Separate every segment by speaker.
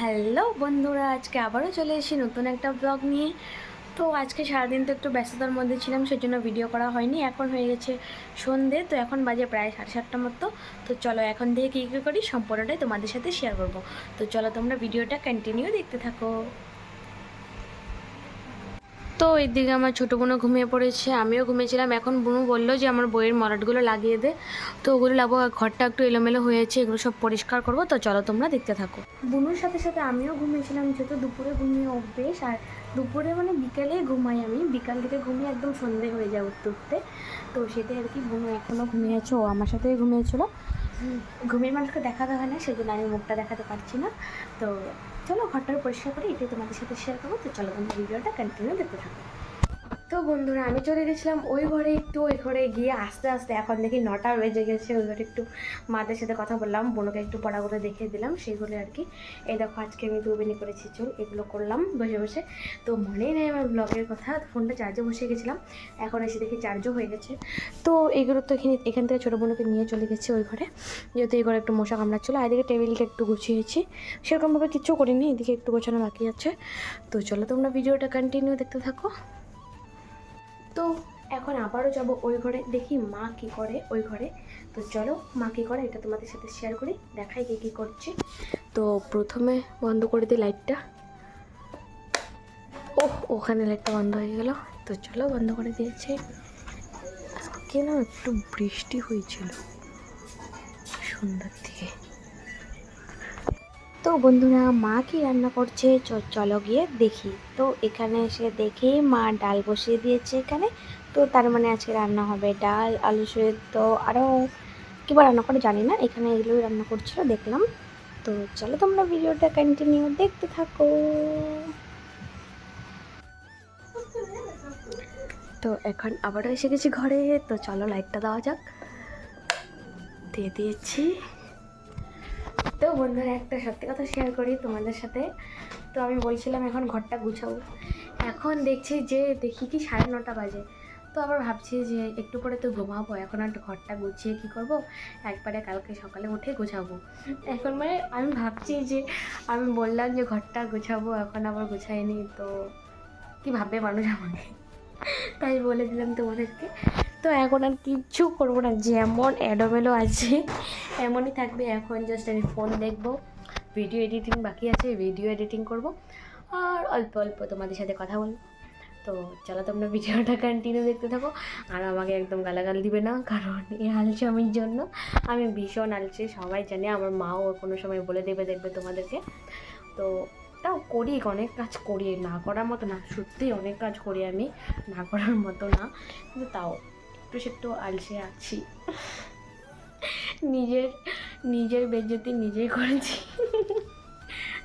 Speaker 1: Hello বন্ধুরা, আজকে আবারও চলে এসেছি নতুন একটা ব্লগ নিয়ে। তো আজকে সারাদিন তো একটু ব্যস্ততার মধ্যে ছিলাম সেই জন্য ভিডিও করা হয়নি। এখন হয়ে গেছে সন্ধে, তো এখন বাজে প্রায় সাড়ে সাতটা মতো। তো চলো এখন থেকে কী কী করি, সম্পূর্ণটাই তোমাদের সাথে শেয়ার করব। তো চলো তোমরা ভিডিওটা কন্টিনিউ দেখতে থাকো। তো এদিকে আমার ছোটো বোনও ঘুমিয়ে পড়েছে, আমিও ঘুমিয়েছিলাম। এখন বুনু বলল যে আমার বইয়ের মলাটগুলো লাগিয়ে দে। তো ওগুলো লাগবো ঘরটা একটু এলোমেলো হয়েছে, এগুলো সব পরিষ্কার করব। তো চলো তোমরা দেখতে থাকো। বুনুর সাথে সাথে আমিও ঘুমিয়েছিলাম, যেহেতু দুপুরে ঘুমিয়ে অভ্যেস, আর দুপুরে মানে বিকেলে ঘুমাই আমি। বিকাল থেকে ঘুমিয়ে একদম সন্ধে হয়ে যায় উঠতে উঠতে। তো সেটাই আর কি, বুনু এখনও ঘুমিয়েছে ও আমার সাথেই ঘুমিয়েছিল। ঘুমিয়ে মানুষকে দেখাতে হয় না সেই জন্য আমি মুখটা দেখাতে পারছি না। তো চলো ঘরটা পরিষ্কার করি এটাই তোমাদের সাথে শেয়ার করব। তো চলো তোমরা ভিডিওটা কন্টিনিউ দেখতে থাকো। তো বন্ধুরা, আমি চলে গেছিলাম ওই ঘরে একটু, ওই ঘরে গিয়ে আস্তে আস্তে এখন দেখি নটা বেজে গেছে। ওই ঘরে একটু মাদের সাথে কথা বললাম, বোনকে একটু পড়াগুলো দেখিয়ে দিলাম সেইগুলো আর কি। এই দেখো, আজকে আমি দুবেনি করেছি চুল, এগুলো করলাম বসে বসে। তো মনেই নেই আমার ব্লগের কথা ফোনটা চার্জে বসে গেছিলাম। এখন এসে দেখি চার্জও হয়ে গেছে। তো এগুলো তো এখানে, এখান থেকে ছোটো বোনকে নিয়ে চলে গেছি ওই ঘরে। যেহেতু এই ঘরে একটু মশা কামড়াচ্ছিল, আর এদিকে টেবিলটা একটু গুছিয়েছি। সেরকমভাবে কিচ্ছু করিনি, এদিকে একটু গোছানো বাকি আছে। তো চলো তোমরা ভিডিওটা কন্টিনিউ দেখতে থাকো। তো এখন আবারও যাব ওই ঘরে, দেখি মা কি করে ওই ঘরে। তো চলো, মা কী করে এটা তোমাদের সাথে শেয়ার করি, দেখাই কে কী করছে। তো প্রথমে বন্ধ করে দিই লাইটটা ওহ, ওখানে লাইটটা বন্ধ হয়ে গেল। তো চলো, বন্ধ করে দিয়েছে। আজকে না একটু বৃষ্টি হয়েছিল। সন্ধ্যার দিকে। তো বন্ধুরা, মা কি রান্না করছে? চলো গিয়ে দেখি। তো এখানে এসে দেখি মা ডাল বসিয়ে দিয়েছে এখানে। তো তার মানে আজকে রান্না হবে ডাল, আলু সেদ্ধ আরও কীবার রান্না করে জানি না। এখানে এগুলোই রান্না করছিল, দেখলাম। তো চলো তোমরা ভিডিওটা কন্টিনিউ দেখতে থাকো। তো এখন আবারও এসে গেছি ঘরে। তো চলো লাইটটা দেওয়া যাক। দিয়ে দিয়েছি। তো বন্ধুরা একটা সত্যি কথা শেয়ার করি তোমাদের সাথে। তো আমি বলছিলাম এখন ঘরটা গুছাবো। এখন দেখছি যে দেখি কি সাড়ে নটা বাজে। তো আবার ভাবছি যে একটু পরে তো ঘুমাবো। এখন আর ঘরটা গুছিয়ে কি করব? একবারে কালকে সকালে উঠে গুছাবো। এখন মানে আমি ভাবছি যে আমি বললাম যে ঘরটা গুছাবো, এখন আবার গুছাইনি, তো কি ভাববে মানুষ আমাকে? তাই বলে দিলাম তোমাদেরকে। তো এখন আর কিচ্ছু করব না, যেমন এলোমেলো আছে, এমনই থাকবে। এখন জাস্ট আমি ফোন দেখব ভিডিও এডিটিং বাকি আছে ভিডিও এডিটিং করব, আর অল্প অল্প তোমাদের সাথে কথা বলব। তো চলো তোমরা ভিডিওটা কন্টিনিউ দেখতে থাকো, আর আমাকে একদম গালাগাল দিবে না, কারণ এই আলচামির জন্য। আমি ভীষণ আলছি সবাই জানে, আমার মাও কোনো সময় বলে দেবে, দেখবে তোমাদেরকে। তো তাও করি, অনেক কাজ করি, না করার মতো না, সত্যিই অনেক কাজ করি আমি, না করার মতো না, কিন্তু তাও একটু একটু আলসে আছি। নিজের নিজের বেজ্জতি নিজেই করেছি।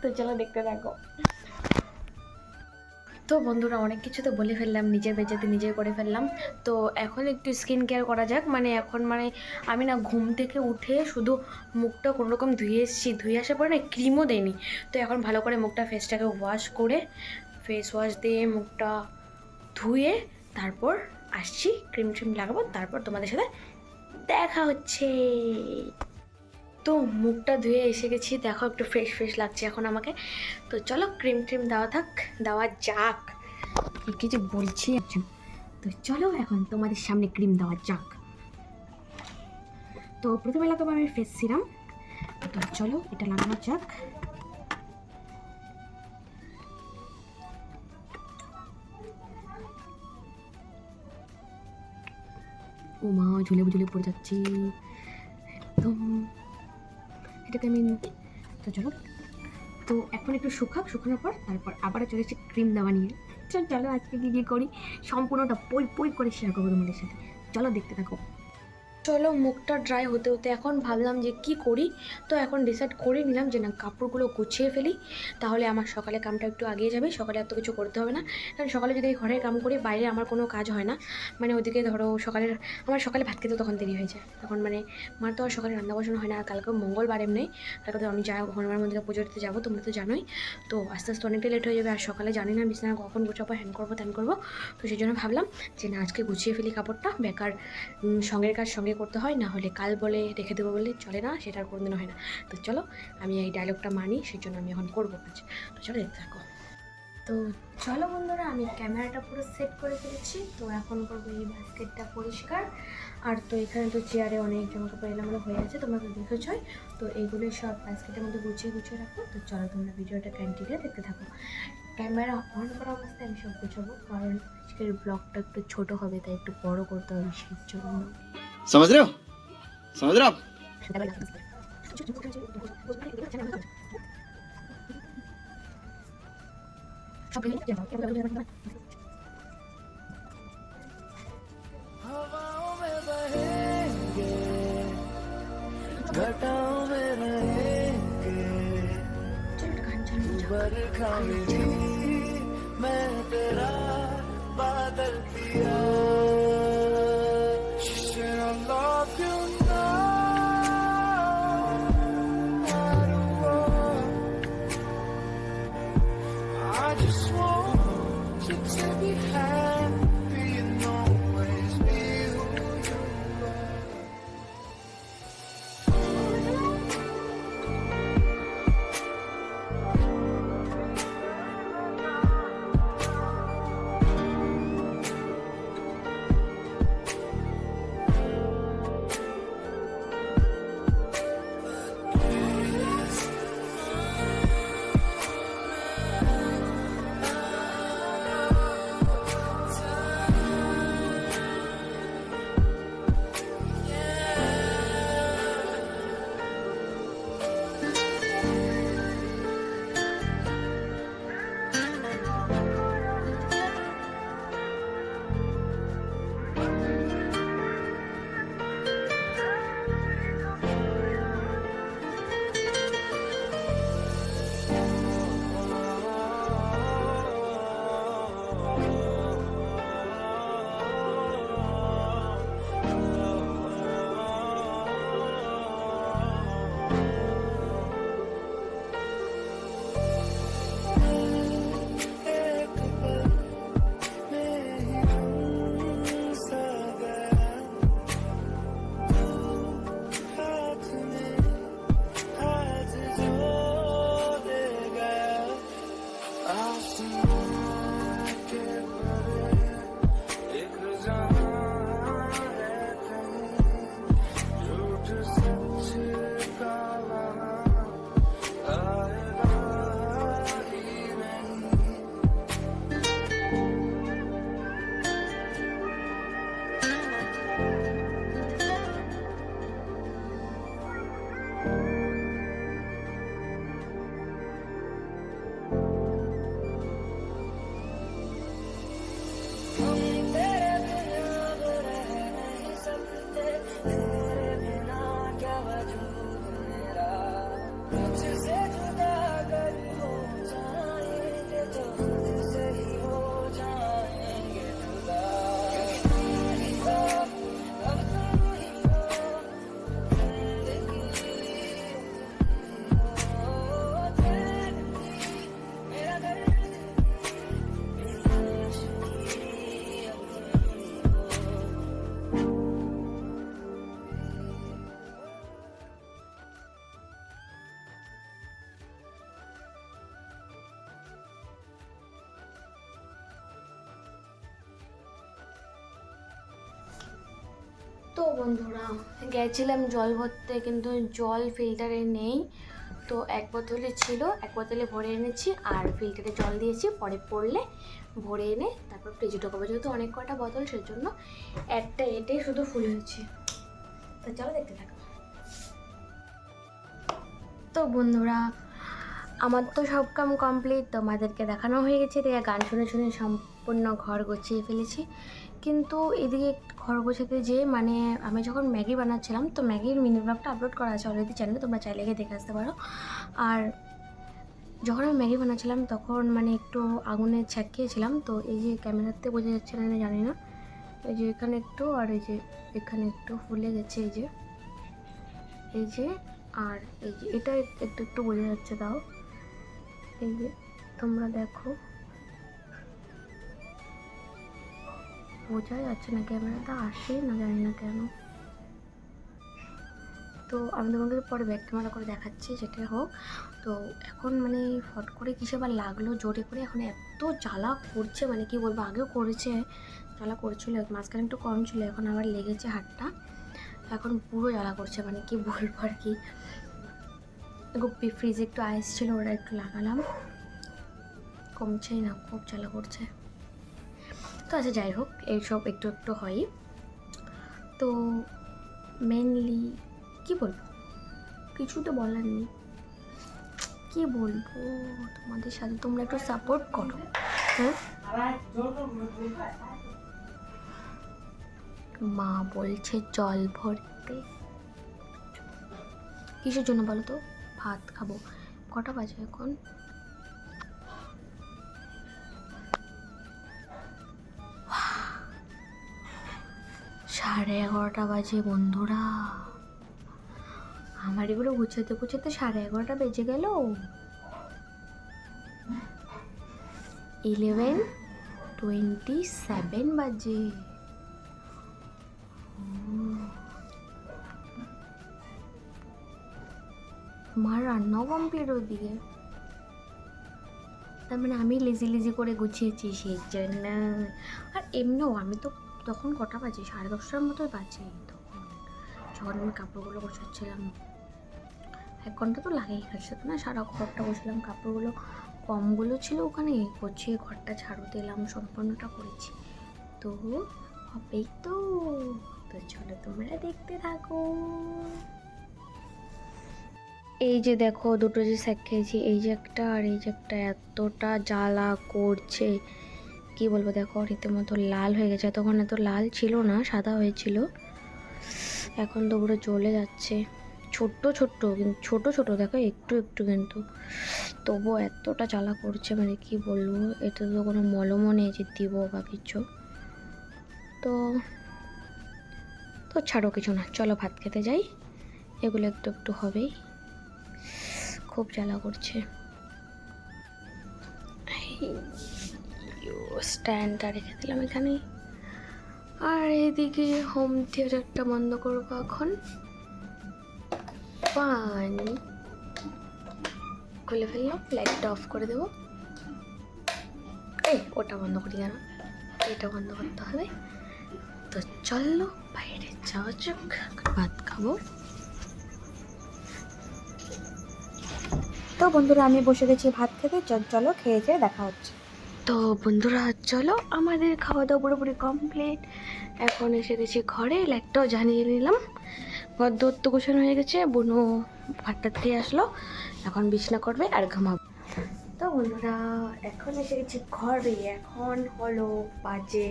Speaker 1: তো চলো দেখতে থাকো। তো বন্ধুরা, অনেক কিছু তো বলে ফেললাম, নিজের বেজ্জতি নিজেই করে ফেললাম। তো এখন একটু স্কিন কেয়ার করা যাক। মানে এখন মানে আমি না ঘুম থেকে উঠে শুধু মুখটা কোনো রকম ধুয়ে এসেছি। ধুয়ে আসার পরে না ক্রিমও দেয়নি তো এখন ভালো করে মুখটা ফেসটাকে ওয়াশ করে ফেস ওয়াশ দিয়ে মুখটা ধুয়ে তারপর আসছি, ক্রিম ট্রিম লাগাবো, তারপর তোমাদের সাথে দেখা হচ্ছে। তো মুখটা ধুয়ে এসে গেছি, দেখো একটু ফ্রেশ ফ্রেশ লাগছে এখন আমাকে। তো চলো ক্রিম ট্রিম দেওয়া থাক, দেওয়া যাক। কিছু বলছি তো চলো এখন তোমাদের সামনে ক্রিম দেওয়া যাক। তো প্রথমে লাগাবো আমি ফেস সিরাম তো চলো এটা লাগানো যাক। ও মা, ঝুলে ঝুলে পড়ে যাচ্ছি। একদম। এটাকে আমি তো চলো। তো এখন একটু শুকাক, শুকানোর পর তারপর আবার চলে এসেছি ক্রিম দেওয়া নিয়ে। চল আজকে কি কী করি, সম্পূর্ণটা পই পই করে শেয়ার করব তোমাদের সাথে। চলো দেখতে থাকো। চলো মুখটা ড্রাই হতে হতে এখন ভাবলাম যে কি করি? তো এখন ডিসাইড করে নিলাম যে না, কাপড়গুলো গুছিয়ে ফেলি। তাহলে আমার সকালে কামটা একটু আগিয়ে যাবে, সকালে এত কিছু করতে হবে না। কারণ সকালে যদি ঘরের কাম করি, বাইরে আমার কোনো কাজ হয় না। মানে ওদিকে ধরো সকালের, আমার সকালে ভাত খেতে তখন দেরি হয়ে যায়। তখন মানে আমার তো আর সকালে রান্না বসানো হয় না, আর কালকে মঙ্গলবার এমনি। কালকে তো আমি যা হনুমান মন্দিরে পুজো দিতে যাব, তোমরা তো জানোই। তো আস্তে আস্তে অনেকটাই লেট হয়ে যাবে, আর সকালে জানি না বিছানা কখন গুছাবো হ্যান করব, ত্যান করব। তো সেই জন্য ভাবলাম যে না, আজকে গুছিয়ে ফেলি কাপড়টা। বেকার সঙ্গের কাজ সঙ্গে করতে হয়, না হলে কাল বলে রেখে দেবো বলে চলে না, সেটা আর কোনোদিনও হয় না। তো চলো, আমি এই ডায়লগটা মানি সেই জন্য আমি এখন করব কাজ। তো চলো, দেখতে থাকো। তো চলো বন্ধুরা, আমি ক্যামেরাটা পুরো সেট করে ফেলেছি। তো এখন করব এই বাস্কেটটা পরিষ্কার। আর তো এখানে তো চেয়ারে অনেক জামা কাপড় এলোমেলো হয়ে আছে, তোমরা তো দেখেছই। তো এইগুলো সব বাস্কেটের মধ্যে গুছিয়ে গুছিয়ে রাখো। তো চলো, তোমরা ভিডিওটা কন্টিনিউ দেখতে থাকো। ক্যামেরা অন করা অবস্থায় আমি সব গুছাবো, কারণ আজকের ব্লগটা একটু ছোট হবে, তাই একটু বড় করতে হবে, সেই জন্য।
Speaker 2: समझ रहे हो? समझ रहे हो आप?
Speaker 3: में बरखा मिली मैं तेरा बादल 了。
Speaker 1: তো বন্ধুরা, গেছিলাম জল ভরতে, কিন্তু জল ফিল্টারে নেই। তো এক বোতলে ছিল, এক বোতলে ভরে এনেছি, আর ফিল্টারে জল দিয়েছি। পরে পড়লে ভরে এনে তারপর ফ্রিজে ঢোকাবো। যেহেতু অনেক কটা বোতল, সেজন্য একটা এটাই শুধু ফুল হয়েছে। তো চলো দেখতে থাকো। তো বন্ধুরা আমার তো সব কাম কমপ্লিট তোমাদেরকে দেখানো হয়ে গেছে, এদিকে গান শুনে শুনে সম্পূর্ণ ঘর গুছিয়ে ফেলেছি। কিন্তু এদিকে ঘর গোছাতে যে মানে আমি যখন ম্যাগি বানাচ্ছিলাম, তো ম্যাগির মিনি ব্লগটা আপলোড করা আছে অলরেডি চ্যানেলে তোমরা চাইলে গিয়ে দেখে আসতে পারো। আর যখন আমি ম্যাগি বানাচ্ছিলাম, তখন মানে একটু আগুনে ছ্যাঁকিয়েছিলাম, তো এই যে ক্যামেরাতে বোঝা যাচ্ছে না না জানি না। এই যে এখানে একটু, আর এই যে এখানে একটু ফুলে গেছে, এই যে। এই যে, আর এই যে, এটা একটু একটু বোঝা যাচ্ছে তাও। এই যে, তোমরা দেখো। বোঝা যাচ্ছে না ক্যামেরাটা, আসে না জানি না কেন। তো আমি তোমাকে পরে ব্যাক ক্যামেরা করে দেখাচ্ছি যেটা হোক। তো এখন মানে ফট করে কিসে আবার লাগল, জোরে করে এখন এত জ্বালা করছে মানে কি বলব, আগেও করেছে, জ্বালা করছিল, মাঝখানে একটু কম ছিল, এখন আবার লেগেছে হাতটা। এখন পুরো জ্বালা করছে মানে কি বলব আর কি। গুপ্পি, ফ্রিজে একটু আইস ছিল, ওরা একটু লাগালাম। কমছেই না, খুব জ্বালা করছে। তো আচ্ছা যাই হোক, এইসব একটু একটু হয়। তো মেনলি কি বলব? কিছু তো বলার নেই। কি বলব? তোমাদের সাথে তোমরা একটু সাপোর্ট করো। হ্যাঁ? মা বলছে, জল ভরতে। কিসের জন্য বলো তো? ভাত খাব। কটা বাজে এখন? সাড়ে এগারোটা বাজে বন্ধুরা। আমার এগুলো গুছাতে গুছাতে সাড়ে এগারোটা বেজে গেল। ইলেভেন টোয়েন্টি সেভেন বাজে। মার রান্নাও কমপ্লিট ওদিকে তার মানে আমি লেজি লেজি করে গুছিয়েছি সেই জন্য। আর এমনিও আমি তো তখন কটা বাজে? সাড়ে দশটার মতোই বাজে তখন। যখন আমি কাপড়গুলো গোছাচ্ছিলাম। এক ঘণ্টা তো লাগেই কাছে না? সারা ঘরটা বসলাম কাপড়গুলো কমগুলো ছিল ওখানে, গুছিয়ে ঘরটা ঝাড়ু দিলাম, সম্পূর্ণটা করেছি। তো, হবেই তো। তো চলো তোমরা দেখতে থাকো। এই যে দেখো, দুটো যে স্যাক খেয়েছি, এই যে একটা আর এই যে একটা এতটা জ্বালা করছে। কি বলব দেখো, রীতিমতো লাল হয়ে গেছে। তখন এত লাল ছিল না, সাদা হয়েছিল। এখন তো পুরো জ্বলে যাচ্ছে। ছোট্ট ছোট্ট, কিন্তু ছোট ছোট, দেখো, একটু একটু কিন্তু। তবুও এতটা জ্বালা করছে মানে কি বলব এটা তো কোনো মলমও নেই যে দিব বা কিছু। তো তো ছাড়ো কিছু না, চলো ভাত খেতে যাই। এগুলো একটু একটু হবেই। খুব জ্বালা করছে। স্ট্যান্ডটা রেখে দিলাম এখানে আর এদিকে হোম থিয়েটারটা বন্ধ করব এখন। পানি খুলে ফেললাম লাইটটা অফ করে দেবো। এই, ওটা বন্ধ করি কেন? এটা বন্ধ করতে হবে। তো চলো, বাইরে যাওয়া যাক, ভাত খাব।
Speaker 4: তো বন্ধুরা, আমি বসে গেছি ভাত খেতে। চলো খেয়ে খেয়ে দেখা হচ্ছে।
Speaker 1: তো বন্ধুরা, চলো, আমাদের খাওয়া দাওয়া পুরোপুরি কমপ্লিট এখন এসে গেছি ঘরে লাইটটাও জানিয়ে নিলাম। ঘর দত্ত গোছানো হয়ে গেছে, বুনো ভাতটা খেয়ে আসলো। এখন বিছনা করবে আর ঘুমাবে। তো বন্ধুরা, এখন এসে গেছি ঘরে। এখন হলো বাজে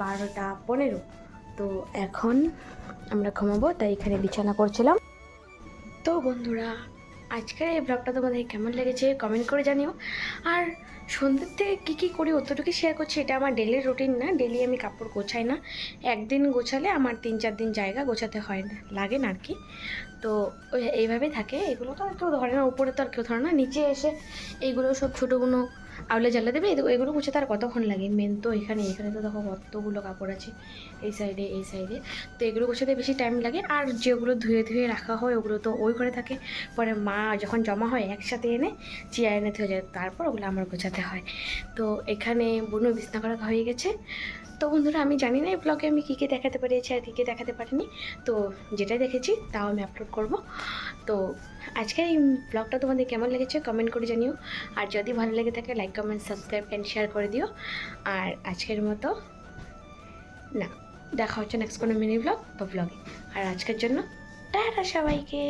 Speaker 1: বারোটা পনেরো। তো এখন আমরা ঘুমাবো, তাই এখানে বিছানা করছিলাম। তো বন্ধুরা আজকের এই ব্লগটা তোমাদের কেমন লেগেছে কমেন্ট করে জানিও। আর সন্ধ্যের থেকে কী কী করি অতটুকু শেয়ার করছি, এটা আমার ডেলি রুটিন না ডেলি আমি কাপড় গোছাই না। একদিন গোছালে আমার তিন চার দিন জায়গা গোছাতে হয় না, লাগে না আর কি। তো ওই এইভাবেই থাকে, এগুলো তো আর কেউ ধরে না, উপরে তো আর কেউ ধরে না, নিচে এসে এইগুলো সব ছোটোগুলো আউলে জ্বালা দেবে এগুলো- গুছাতে আর কতক্ষণ লাগে? মেন তো এখানে এখানে তো দেখো কতগুলো কাপড় আছে, এই সাইডে এই সাইডে তো এগুলো গুছাতে বেশি টাইম লাগে, আর যেগুলো ধুয়ে ধুয়ে রাখা হয়, ওগুলো তো ওই ঘরে থাকে। পরে মা যখন জমা হয়, একসাথে এনে চেয়ার এনে ধুয়ে যায়, তারপর ওগুলো আমার গোছাতে হয়। তো এখানে বুনো বিছনা করা হয়ে গেছে। তো বন্ধুরা, আমি জানি না এই ব্লগে আমি কী কী দেখাতে পেরেছি আর কী কী দেখাতে পারিনি। তো যেটাই দেখেছি তাও আমি আপলোড করব। তো আজকের এই ব্লগটা তোমাদের কেমন লেগেছে কমেন্ট করে জানিও। আর যদি ভালো লেগে থাকে like comment subscribe and share করে দিও। আর আজকের মতো, না, দেখা হচ্ছে নেক্সট কোনো মিনি ব্লগ বা ব্লগে আর আজকের জন্য, টাটা সবাইকে।